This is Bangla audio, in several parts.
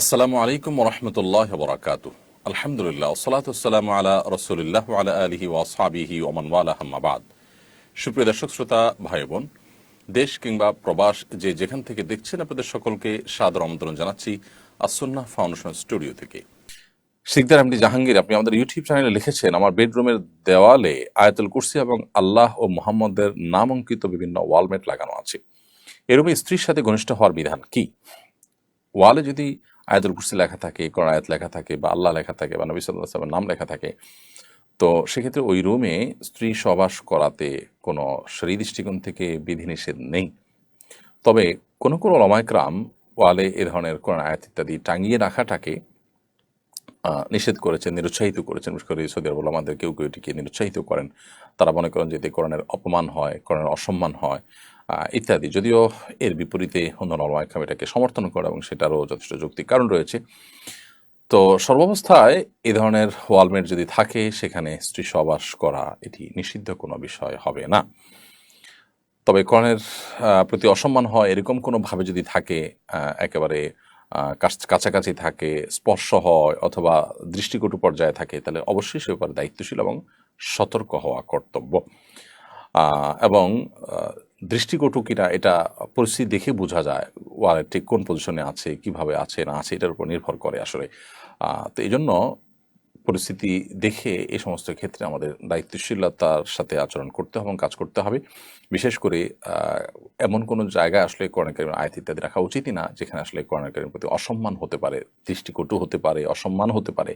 আসসালামু আলাইকুম রহমতুল্লাহ বরাকাত আলহামদুলিল্লাহ সালাতাম আলা রসুলিল্লাহ আলা আলহি ওয়াসাবিহি ওমান ওয়ালাহামাবাদ সুপ্রিয় দর্শক, শ্রোতা ভাই বোন দেশ কিংবা প্রবাস যে যেখান থেকে দেখছেন, আপনাদের সকলকে সাদর আমন্ত্রণ জানাচ্ছি আসন্না ফাউন্ডেশন স্টুডিও থেকে। শিকদার এমডি জাহাঙ্গীর, আপনি আমাদের ইউটিউব চ্যানেলে লিখেছেন, আমার বেডরুমের দেওয়ালে আয়াতুল কুরসি এবং আল্লাহ ও মোহাম্মদের নাম অঙ্কিত বিভিন্ন ওয়ালমেট লাগানো আছে। এরূপে স্ত্রীর সাথে ঘনিষ্ঠ হওয়ার বিধান কি? ওয়ালে যদি আয়াতুল কুরসি লেখা থাকে কোন আয়াত লেখা থাকে বা আল্লাহ লেখা থাকে বা নবী সাল্লাহ সাল্লামের নাম লেখা থাকে। তো সেক্ষেত্রে ওই রুমে স্ত্রী সবাস করাতে কোনো শরী দৃষ্টিকোণ থেকে বিধিনিষেধ নেই। তবে কোনো কোনো লমায়করাম ওয়ালে এ ধরনের কোন আয়াত ইত্যাদি টাঙিয়ে রাখাটাকে নিষেধ করেছেন, নিরুৎসাহিত করেছেন। বিশেষ করে সৌদি আরব আমাদের কেউ কেউ এটিকে নিরুৎসাহিত করেন। তারা মনে করেন যে এতে কোরআনের অপমান হয়, কোরআনের অসম্মান হয়। ইত্যাদি। যদিও এর বিপরীতে অন্য নরমাইকাম এটাকে সমর্থন করে এবং সেটারও যথেষ্ট যৌক্তিক কারণ রয়েছে। তো সর্বাবস্থায় এ ধরনের ওয়ালমেট যদি থাকে, সেখানে স্ত্রী সবাস করা এটি নিষিদ্ধ কোনো বিষয় হবে না। তবে কর্ণের প্রতি অসম্মান হয় এরকম কোনোভাবে যদি থাকে একেবারে কাছ- কাছাকাছি থাকে, স্পর্শ হয় অথবা দৃষ্টিকটু পর্যায়ে থাকে, তাহলে অবশ্যই সে ব্যাপারে দায়িত্বশীল এবং সতর্ক হওয়া কর্তব্য। এবং আহ, দৃষ্টিকটু কিনা এটা পরিস্থিতি দেখে বোঝা যায় ওয়ালেট ঠিক কোন পজিশনে আছে কীভাবে আছে না আছে এটার উপর নির্ভর করে আসলে। তো এই জন্য পরিস্থিতি দেখে এ সমস্ত ক্ষেত্রে আমাদের দায়িত্বশীলতার সাথে আচরণ করতে হবে এবং কাজ করতে হবে। বিশেষ করে এমন কোনো জায়গায় আসলে কর্ণকারীর আয়াত ইত্যাদি রাখা উচিতই না, যেখানে আসলে কর্ণকারীর প্রতি অসম্মান হতে পারে, দৃষ্টিকটু হতে পারে, অসম্মান হতে পারে।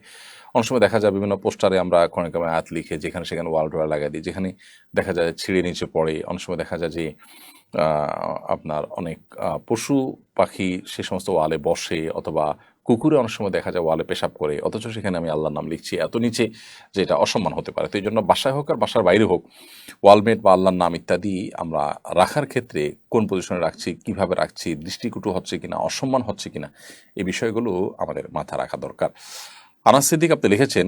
অনেক সময় দেখা যায় বিভিন্ন পোস্টারে আমরা কর্ণকারীর আয়াত লিখে, যেখানে সেখানে ওয়াল ডোয়ার লাগাই দিই, যেখানে দেখা যায় ছিঁড়ে নিচে পড়ে। অনেক সময় দেখা যায় যে আপনার অনেক পশু পাখি সে সমস্ত ওয়ালে বসে অথবা কুকুরে অনেক সময় দেখা যায় ওয়ালে পেশাব করে, অথচ সেখানে আমি আল্লাহর নাম লিখছি এত নিচে যে এটা অসম্মান হতে পারে। তো এই জন্য বাসায় হোক আর বাসার বাইরে হোক, ওয়ালমেট বা আল্লাহর নাম ইত্যাদি আমরা রাখার ক্ষেত্রে কোন পজিশনে রাখছি, কীভাবে রাখছি, দৃষ্টিকুটু হচ্ছে কিনা, অসম্মান হচ্ছে কিনা, এই বিষয়গুলো আমাদের মাথা রাখা দরকার। আনাস সিদ্দিক আপনি লিখেছেন